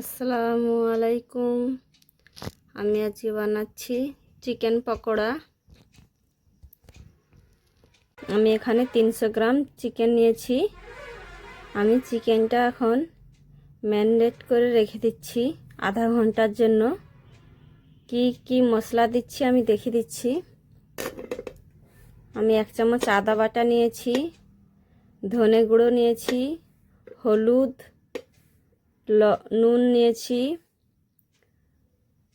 আসসালামু আলাইকুম। আমি আজকে বানাচ্ছি চিকেন পকোড়া। আমি এখানে তিনশো গ্রাম চিকেন নিয়েছি। আমি চিকেনটা এখন ম্যারিনেট করে রেখে দিচ্ছি আধা ঘণ্টার জন্য। কি কি মশলা দিচ্ছি আমি দেখে দিচ্ছি। আমি এক চামচ আদা বাটা নিয়েছি, ধনে গুঁড়ো নিয়েছি, হলুদ ল- নুন নিয়েছি,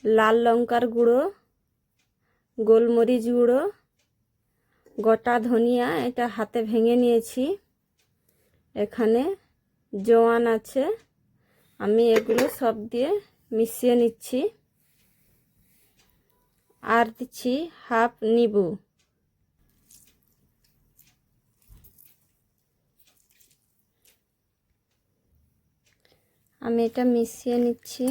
লাল লঙ্কার গুঁড়ো, গোলমরিচ গুঁড়ো, গোটা ধনিয়া এটা হাতে ভেঙে নিয়েছি। এখানে জোয়ান আছে, আমি এগুলো সব দিয়ে মিশিয়ে নিচ্ছি। আর দিচ্ছি হাফ নিবু। আমি এটা মিশিয়ে নিচ্ছি।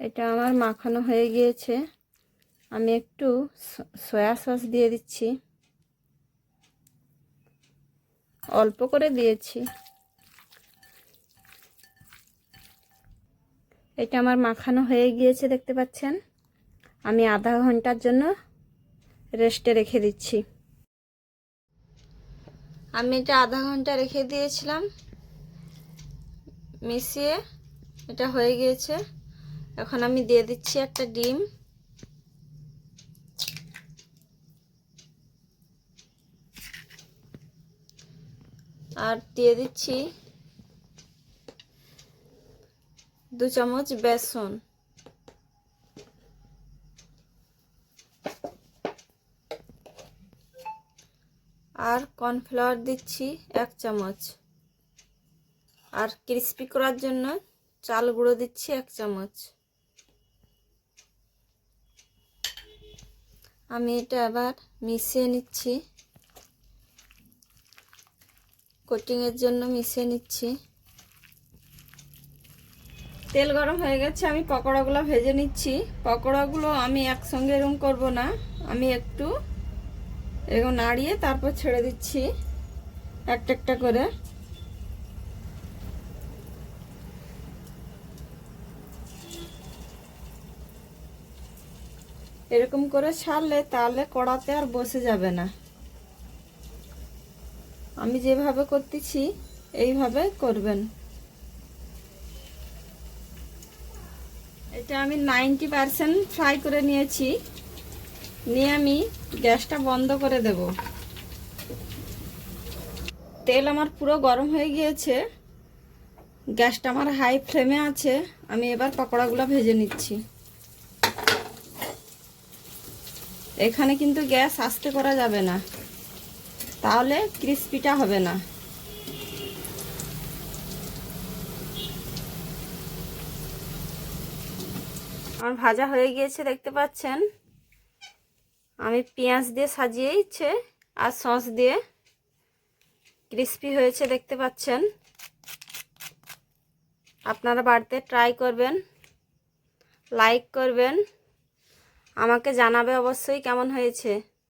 এটা আমার মাখানো হয়ে গিয়েছে। আমি একটু সয়া সস দিয়ে দিচ্ছি। অল্প করে দিয়েছি। এটা আমার মাখানো হয়ে গিয়েছে, দেখতে পাচ্ছেন? আমি আধা ঘণ্টার জন্য রেস্টে রেখে দিচ্ছি। আমি এটা আধা ঘণ্টা রেখে দিয়েছিলাম। মিশিয়ে এটা হয়ে গিয়েছে। এখন আমি দিয়ে দিচ্ছি একটা ডিম। আর দিয়ে দিচ্ছি দু চামচ বেসন। আর কর্নফ্লাওয়ার দিচ্ছি এক চামচ। আর ক্রিস্পি করার জন্য চাল গুঁড়ো দিচ্ছি এক চামচ। আমি এটা আবার মিশিয়ে নিচ্ছি। কোটিংয়ের জন্য মিশিয়ে নিচ্ছি। তেল গরম হয়ে গেছে, আমি পকোড়াগুলো ভেজে নিচ্ছি। পকোড়াগুলো আমি একসঙ্গে এরকম করব না। আমি একটু এরকম নাড়িয়ে তারপর ছেড়ে দিচ্ছি, একটা একটা করে। এরকম করে ছাড়লে তাহলে কড়াতে আর বসে যাবে না। আমি যেভাবে করতেছি, এইভাবে করবেন। এটা আমি নাইনটি পারসেন্ট ফ্রাই করে নিয়েছি। নিয়ে আমি গ্যাসটা বন্ধ করে দেব। তেল আমার পুরো গরম হয়ে গিয়েছে। গ্যাসটা আমার হাই ফ্লেমে আছে। আমি এবার পকোড়াগুলো ভেজে নিচ্ছি। এখানে কিন্তু গ্যাস আস্তে করা যাবে না। তাহলে ক্রিস্পিটা হবে না। আমার ভাজা হয়ে গিয়েছে, দেখতে পাচ্ছেন? আমি পেঁয়াজ দিয়ে সাজিয়েইছে আর সস দিয়ে। ক্রিস্পি হয়েছে, দেখতে পাচ্ছেন? আপনারা বাড়িতে ট্রাই করবেন, লাইক করবেন। আমাকে জানাবে অবশ্যই কেমন হয়েছে।